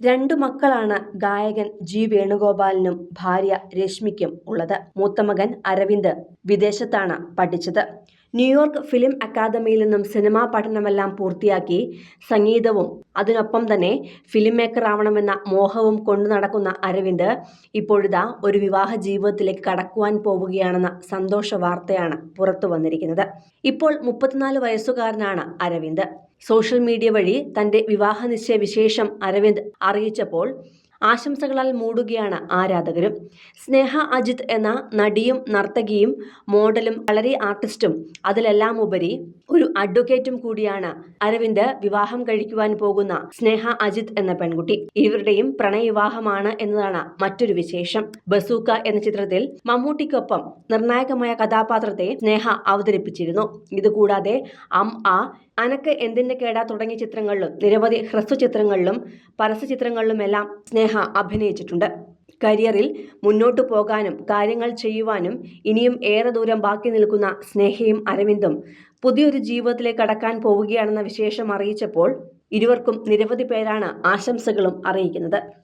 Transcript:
രണ്ടു മക്കളാണ് ഗായകൻ ജി വേണുഗോപാലിനും ഭാര്യ രശ്മിക്കും ഉള്ളത്. മൂത്തമകൻ അരവിന്ദ് വിദേശത്താണ് പഠിച്ചത്. ന്യൂയോർക്ക് ഫിലിം അക്കാദമിയിൽ നിന്നും സിനിമാ പഠനമെല്ലാം പൂർത്തിയാക്കി സംഗീതവും അതിനൊപ്പം തന്നെ ഫിലിം മേക്കർ ആവണമെന്ന മോഹവും കൊണ്ടു നടക്കുന്ന അരവിന്ദ് ഇപ്പോഴിതാ ഒരു വിവാഹ ജീവിതത്തിലേക്ക് കടക്കുവാൻ പോവുകയാണെന്ന സന്തോഷ വാർത്തയാണ് പുറത്തു വന്നിരിക്കുന്നത്. ഇപ്പോൾ മുപ്പത്തിനാല് വയസ്സുകാരനാണ് അരവിന്ദ്. സോഷ്യൽ മീഡിയ വഴി തന്റെ വിവാഹ നിശ്ചയ വിശേഷം അരവിന്ദ് അറിയിച്ചപ്പോൾ ആശംസകളാൽ മൂടുകയാണ് ആരാധകരും. സ്നേഹ അജിത് എന്ന നടിയും നർത്തകിയും മോഡലും വളരെ ആർട്ടിസ്റ്റും അതിലെല്ലാം ഉപരി ഒരു അഡ്വക്കേറ്റും കൂടിയാണ് അരവിന്ദ് വിവാഹം കഴിക്കുവാൻ പോകുന്ന സ്നേഹ അജിത് എന്ന പെൺകുട്ടി. ഇവരുടെയും പ്രണയവിവാഹമാണ് എന്നതാണ് മറ്റൊരു വിശേഷം. ബസൂക്ക എന്ന ചിത്രത്തിൽ മമ്മൂട്ടിക്കൊപ്പം നിർണായകമായ കഥാപാത്രത്തെ സ്നേഹ അവതരിപ്പിച്ചിരുന്നു. ഇതുകൂടാതെ അം ആ അനക്ക് എന്തിന്റെ കേടാ തുടങ്ങിയ ചിത്രങ്ങളിലും നിരവധി ഹ്രസ്വ ചിത്രങ്ങളിലും പരസ്യ ചിത്രങ്ങളിലുമെല്ലാം സ്നേഹ അഭിനയിച്ചിട്ടുണ്ട്. കരിയറിൽ മുന്നോട്ടു പോകാനും കാര്യങ്ങൾ ചെയ്യുവാനും ഇനിയും ഏറെ ദൂരം ബാക്കി നിൽക്കുന്ന സ്നേഹയും അരവിന്ദും പുതിയൊരു ജീവിതത്തിലേക്ക് കടക്കാൻ പോവുകയാണെന്ന വിശേഷം അറിയിച്ചപ്പോൾ ഇരുവർക്കും നിരവധി പേരാണ് ആശംസകളും അറിയിക്കുന്നത്.